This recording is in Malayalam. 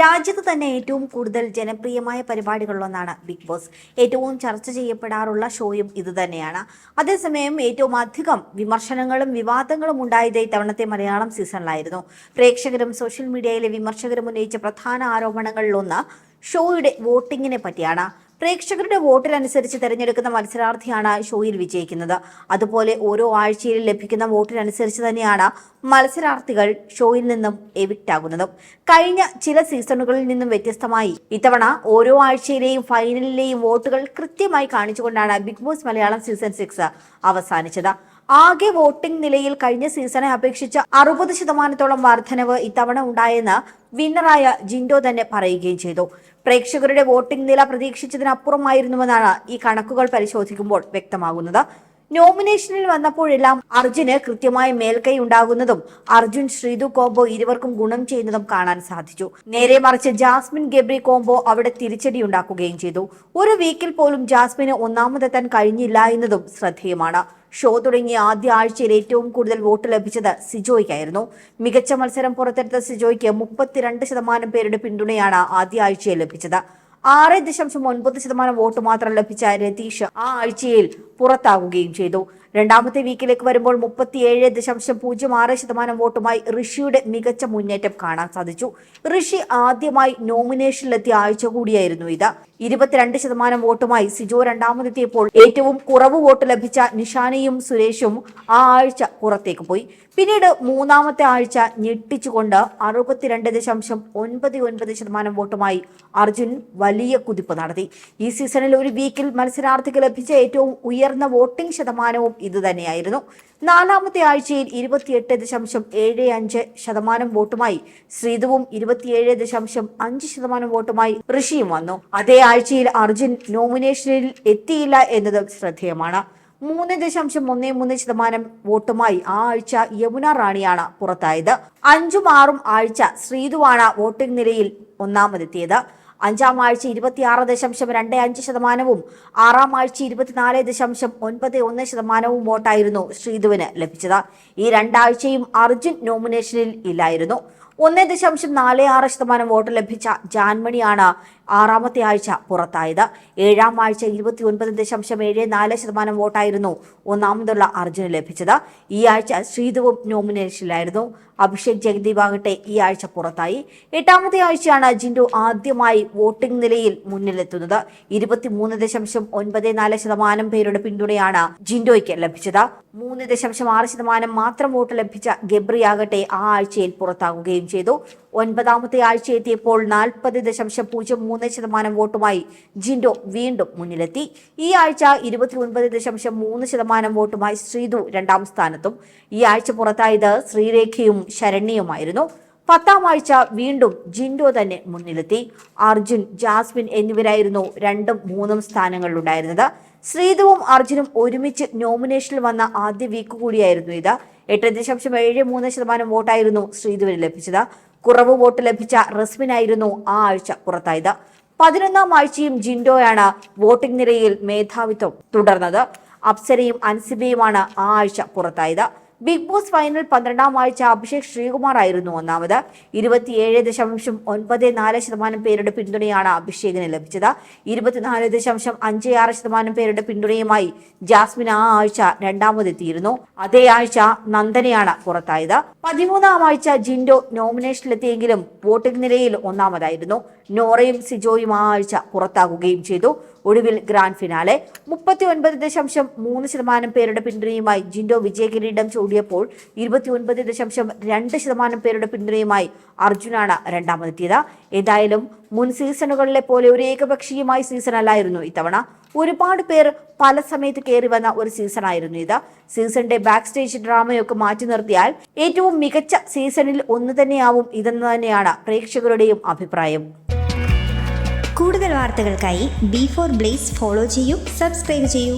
രാജ്യത്ത് തന്നെ ഏറ്റവും കൂടുതൽ ജനപ്രിയമായ പരിപാടികളിലൊന്നാണ് ബിഗ് ബോസ് ഏറ്റവും ചർച്ച ചെയ്യപ്പെടാറുള്ള ഷോയും ഇതുതന്നെയാണ് അതേസമയം ഏറ്റവും അധികം വിമർശനങ്ങളും വിവാദങ്ങളും ഉണ്ടായത് ഇത്തവണത്തെ മലയാളം സീസണിലായിരുന്നു. പ്രേക്ഷകരും സോഷ്യൽ മീഡിയയിലെ വിമർശകരും ഉന്നയിച്ച പ്രധാന ആരോപണങ്ങളിലൊന്ന് ഷോയുടെ വോട്ടിങ്ങിനെ പറ്റിയാണ്. പ്രേക്ഷകരുടെ വോട്ടിനനുസരിച്ച് തിരഞ്ഞെടുക്കുന്ന മത്സരാർത്ഥിയാണ് ഷോയിൽ വിജയിക്കുന്നത്. അതുപോലെ ഓരോ ആഴ്ചയിലും ലഭിക്കുന്ന വോട്ടിനനുസരിച്ച് തന്നെയാണ് മത്സരാർത്ഥികൾ ഷോയിൽ നിന്നും എവിക്റ്റ് ആകുന്നതും കഴിഞ്ഞ ചില സീസണുകളിൽ നിന്നും വ്യത്യസ്തമായി ഇത്തവണ ഓരോ ആഴ്ചയിലെയും ഫൈനലിലെയും വോട്ടുകൾ കൃത്യമായി കാണിച്ചുകൊണ്ടാണ് Big Boss Malayalam season six അവസാനിച്ചത്. ആകെ വോട്ടിംഗ് നിലയിൽ കഴിഞ്ഞ സീസണെ അപേക്ഷിച്ച് അറുപത് ശതമാനത്തോളം വർധനവ് ഇത്തവണ ഉണ്ടായെന്ന് വിന്നറായ ജിൻഡോ തന്നെ പറയുകയും ചെയ്തു. പ്രേക്ഷകരുടെ വോട്ടിംഗ് നില പ്രതീക്ഷിച്ചതിനപ്പുറമായിരുന്നുവെന്നാണ് ഈ കണക്കുകൾ പരിശോധിക്കുമ്പോൾ വ്യക്തമാകുന്നത്. നോമിനേഷനിൽ വന്നപ്പോഴെല്ലാം അർജുന് കൃത്യമായ മേൽക്കൈ ഉണ്ടാകുന്നതും അർജുൻ ശ്രീതു കോംബോ ഇരുവർക്കും ഗുണം ചെയ്യുന്നതും കാണാൻ സാധിച്ചു. നേരെ മറിച്ച് ജാസ്മിൻ ഗബ്രി കോംബോ അവിടെ തിരിച്ചടി ഉണ്ടാക്കുകയും ചെയ്തു. ഒരു വീക്കിൽ പോലും ജാസ്മിന് ഒന്നാമതെത്താൻ കഴിഞ്ഞില്ല എന്നതും ശ്രദ്ധേയമാണ്. ഷോ തുടങ്ങിയ ആദ്യ ആഴ്ചയിൽ ഏറ്റവും കൂടുതൽ വോട്ട് ലഭിച്ചത് സിജോയ്ക്കായിരുന്നു. മികച്ച മത്സരം പുറത്തെടുത്ത സിജോയ്ക്ക് മുപ്പത്തിരണ്ട് ശതമാനം പേരുടെ പിന്തുണയാണ് ആദ്യ ആഴ്ചയിൽ ലഭിച്ചത്. ആറ് ദശാംശം ഒൻപത് ശതമാനം വോട്ട് മാത്രം ലഭിച്ച രതീഷ് ആ ആഴ്ചയിൽ പുറത്താകുകയും ചെയ്തു. രണ്ടാമത്തെ വീക്കിലേക്ക് വരുമ്പോൾ മുപ്പത്തിയേഴ് ദശാംശം പൂജ്യം ആറ് ശതമാനം വോട്ടുമായി ഋഷിയുടെ മികച്ച മുന്നേറ്റം കാണാൻ സാധിച്ചു. ഋഷി ആദ്യമായി നോമിനേഷനിലെത്തിയ ആഴ്ച കൂടിയായിരുന്നു ഇത്. ഇരുപത്തിരണ്ട് ശതമാനം വോട്ടുമായി സിജോ രണ്ടാമതെത്തിയപ്പോൾ ഏറ്റവും കുറവ് വോട്ട് ലഭിച്ച നിഷാനയും സുരേഷും ആ ആഴ്ച പുറത്തേക്ക് പോയി. പിന്നീട് മൂന്നാമത്തെ ആഴ്ച ഞെട്ടിച്ചുകൊണ്ട് അറുപത്തിരണ്ട് ദശാംശം ഒൻപത് ഒൻപത് ശതമാനം വോട്ടുമായി അർജുൻ വലിയ കുതിപ്പ് നടത്തി. ഈ സീസണിൽ ഒരു വീക്കിൽ മത്സരാർത്ഥിക്ക് ലഭിച്ച ഏറ്റവും ഉയർന്ന വോട്ടിംഗ് ശതമാനവും ഇതുതന്നെയായിരുന്നു. നാലാമത്തെ ആഴ്ചയിൽ ഇരുപത്തിയെട്ട് ദശാംശം ഏഴ് അഞ്ച് ശതമാനം വോട്ടുമായി ശ്രീതുവും ഇരുപത്തിയേഴ് ദശാംശം അഞ്ച് ശതമാനം വോട്ടുമായി ഋഷിയും വന്നു. അതേ ആഴ്ചയിൽ അർജുൻ നോമിനേഷനിൽ എത്തിയില്ല എന്നതും ശ്രദ്ധേയമാണ്. മൂന്ന് ദശാംശം ഒന്ന് മൂന്ന് ശതമാനം വോട്ടുമായി ആ ആഴ്ച യമുന റാണിയാണ് പുറത്തായത്. അഞ്ചും ആറും ആഴ്ച ശ്രീതുവാണ് വോട്ടിംഗ് നിലയിൽ ഒന്നാമതെത്തിയത്. അഞ്ചാം ആഴ്ച ഇരുപത്തിയാറ് ദശാംശം രണ്ട് അഞ്ച് ശതമാനവും ആറാം ആഴ്ച ഇരുപത്തിനാല് ദശാംശം ഒൻപത് ഒന്ന് ശതമാനവും വോട്ടായിരുന്നു ശ്രീധുവിന് ലഭിച്ചത്. ഈ രണ്ടാഴ്ചയും അർജുൻ നോമിനേഷനിൽ ഇല്ലായിരുന്നു. ഒന്ന് ദശാംശം നാല് ആറ് ശതമാനം വോട്ട് ലഭിച്ച ജാൻമണിയാണ് ആറാമത്തെ ആഴ്ച പുറത്തായത്. ഏഴാം ആഴ്ച ഇരുപത്തി ഒൻപത് ദശാംശം ഏഴ് നാല് ശതമാനം വോട്ടായിരുന്നു ഒന്നാമതുള്ള അർജുന് ലഭിച്ചത്. ഈ ആഴ്ച ശ്രീധുവും നോമിനേഷനിലായിരുന്നു. അഭിഷേക് ജഗദീപ് ആകട്ടെ ഈ ആഴ്ച പുറത്തായി. എട്ടാമത്തെ ആഴ്ചയാണ് ജിൻഡു ആദ്യമായി വോട്ടിംഗ് നിലയിൽ മുന്നിലെത്തുന്നത്. ഇരുപത്തിമൂന്ന് ദശാംശം ഒൻപത് നാല് ശതമാനം പേരുടെ പിന്തുണയാണ് ജിൻഡോയ്ക്ക് ലഭിച്ചത്. മൂന്ന് ദശാംശം ആറ് ശതമാനം മാത്രം വോട്ട് ലഭിച്ച ഗബ്രി ആകട്ടെ ആ ആഴ്ചയിൽ പുറത്താകുകയും ചെയ്തു. ഒൻപതാമത്തെ ആഴ്ച എത്തിയപ്പോൾ നാൽപ്പത് ദശാംശം പൂജ്യം മൂന്ന് ശതമാനം വോട്ടുമായി ജിൻഡോ വീണ്ടും മുന്നിലെത്തി. ഈ ആഴ്ച ഇരുപത്തി ഒൻപത് ദശാംശം മൂന്ന് ശതമാനം വോട്ടുമായി ശ്രീതു രണ്ടാം സ്ഥാനത്തും. ഈ ആഴ്ച പുറത്തായത് ശ്രീരേഖയും ശരണ്യയുമായിരുന്നു. പത്താം ആഴ്ച വീണ്ടും ജിൻഡോ തന്നെ മുന്നിലെത്തി. അർജുൻ ജാസ്മിൻ എന്നിവരായിരുന്നു രണ്ടും മൂന്നും സ്ഥാനങ്ങളിലുണ്ടായിരുന്നത്. ശ്രീധുവും അർജുനും ഒരുമിച്ച് നോമിനേഷനിൽ വന്ന ആദ്യ വീക്ക് കൂടിയായിരുന്നു ഇത്. എട്ട് ദശാംശം ഏഴ് മൂന്ന് ശതമാനം വോട്ടായിരുന്നു ശ്രീധുവിന് ലഭിച്ചത്. കുറവ് വോട്ട് ലഭിച്ച റസ്മിനായിരുന്നു ആ ആഴ്ച പുറത്തായത്. പതിനൊന്നാം ആഴ്ചയും ജിൻഡോയാണ് വോട്ടിംഗ് നിരയിൽ മേധാവിത്വം തുടർന്നത്. അപ്സരയും അൻസിബയുമാണ് ആ ആഴ്ച പുറത്തായത്. ബിഗ് ബോസ് ഫൈനൽ പന്ത്രണ്ടാം ആഴ്ച അഭിഷേക് ശ്രീകുമാർ ആയിരുന്നു ഒന്നാമത്. ഇരുപത്തിയേഴ് ദശാംശം ഒൻപത് നാല് ശതമാനം പേരുടെ പിന്തുണയാണ് അഭിഷേകിന് ലഭിച്ചത്. ഇരുപത്തിനാല് ദശാംശം അഞ്ച് ആറ് ശതമാനം പേരുടെ പിന്തുണയുമായി ജാസ്മിൻ ആ ആഴ്ച രണ്ടാമതെത്തിയിരുന്നു. അതേ ആഴ്ച നന്ദനയാണ് പുറത്തായത്. പതിമൂന്നാം ആഴ്ച ജിൻഡോ നോമിനേഷനിലെത്തിയെങ്കിലും വോട്ടിംഗ് നിലയിൽ ഒന്നാമതായിരുന്നു. നോറയും സിജോയും ആ ആഴ്ച പുറത്താകുകയും ചെയ്തു. ഒടുവിൽ ഗ്രാൻഡ് ഫിനാലെ. മുപ്പത്തി ഒൻപത് ദശാംശം മൂന്ന് ശതമാനം പേരുടെ പിന്തുണയുമായി ജിൻഡോ വിജയകിരീടം ചൂടിയപ്പോൾ ഇരുപത്തി ഒൻപത് ദശാംശം രണ്ട് ശതമാനം പേരുടെ പിന്തുണയുമായി അർജുനാണ് രണ്ടാമതെത്തിയത്. ഏതായാലും മുൻ സീസണുകളിലെ പോലെ ഒരു ഏകപക്ഷീയമായ സീസൺ അല്ലായിരുന്നു ഇത്തവണ. ഒരുപാട് പേർ പല സമയത്ത് കയറി വന്ന ഒരു സീസൺ ആയിരുന്നു ഇത്. സീസണിന്റെ ബാക്ക് സ്റ്റേജ് ഡ്രാമയൊക്കെ മാറ്റി നിർത്തിയാൽ ഏറ്റവും മികച്ച സീസണിൽ ഒന്ന് തന്നെയാവും ഇതെന്ന് തന്നെയാണ് പ്രേക്ഷകരുടെയും അഭിപ്രായം. കൂടുതൽ വാർത്തകൾക്കായി ബി ഫോർ ബ്ലേസ് ഫോളോ ചെയ്യൂ സബ്സ്ക്രൈബ് ചെയ്യൂ.